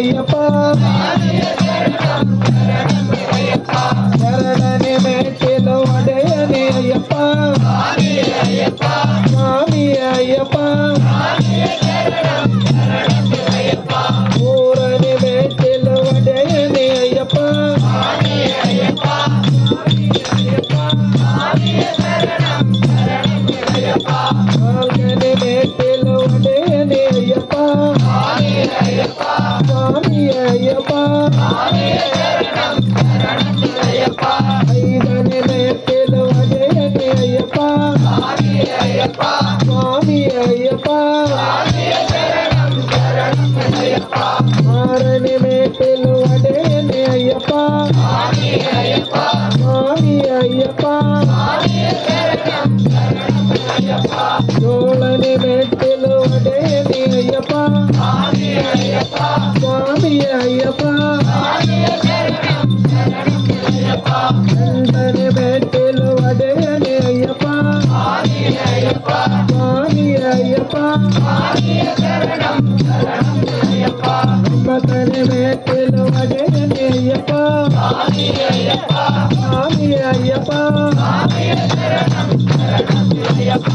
ஐயப்பா ஐயப்பா అయ్యప్ప వెంటనే పెట్టెలు వడేని అయ్యప్ప స్వామి అయ్యప్ప అమ్మతని పెట్టెలు వడేని అయ్యప్ప స్వామి అయ్యప్ప అయ్యప్ప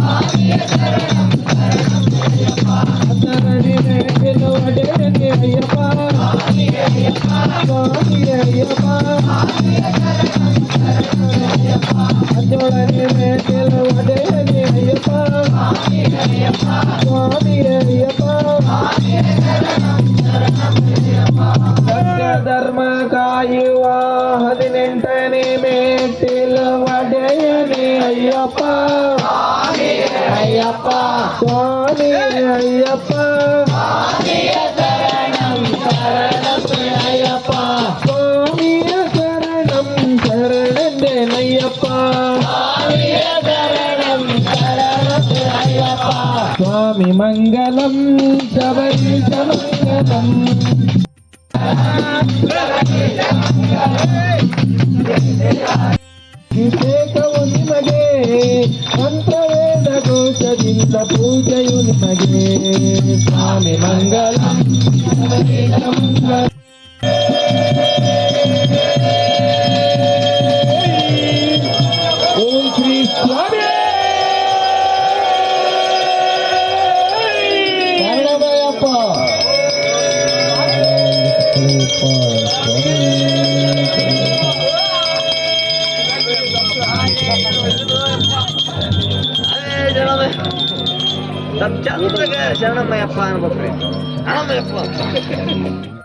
ஐயப்பா ஐயப்பா ஐயப்பா சுவாமி ஐயப்பா சரணம் சரணம் ஐயப்பா சுவாமி சரணம் சரணன் ஐயப்பா சுவாமி மங்களம் சபரி சமங்கலம் அபிஷேகವು ನಿಮಗೆ ಮಂತ್ರ పూజగింత పూజయుని తగే స్వామి మంగళం ఓం శ్రీ స్వామి శరణమయ్యప్ప స్వామి ಸಬ್ ಚಂದ್ರಗ ಶರಣಮ್ಮಯ್ಯಪ್ಪ ಅನ್ಬೇಕ್ರಿ ಹಣಮಯ್ಯಪ್ಪ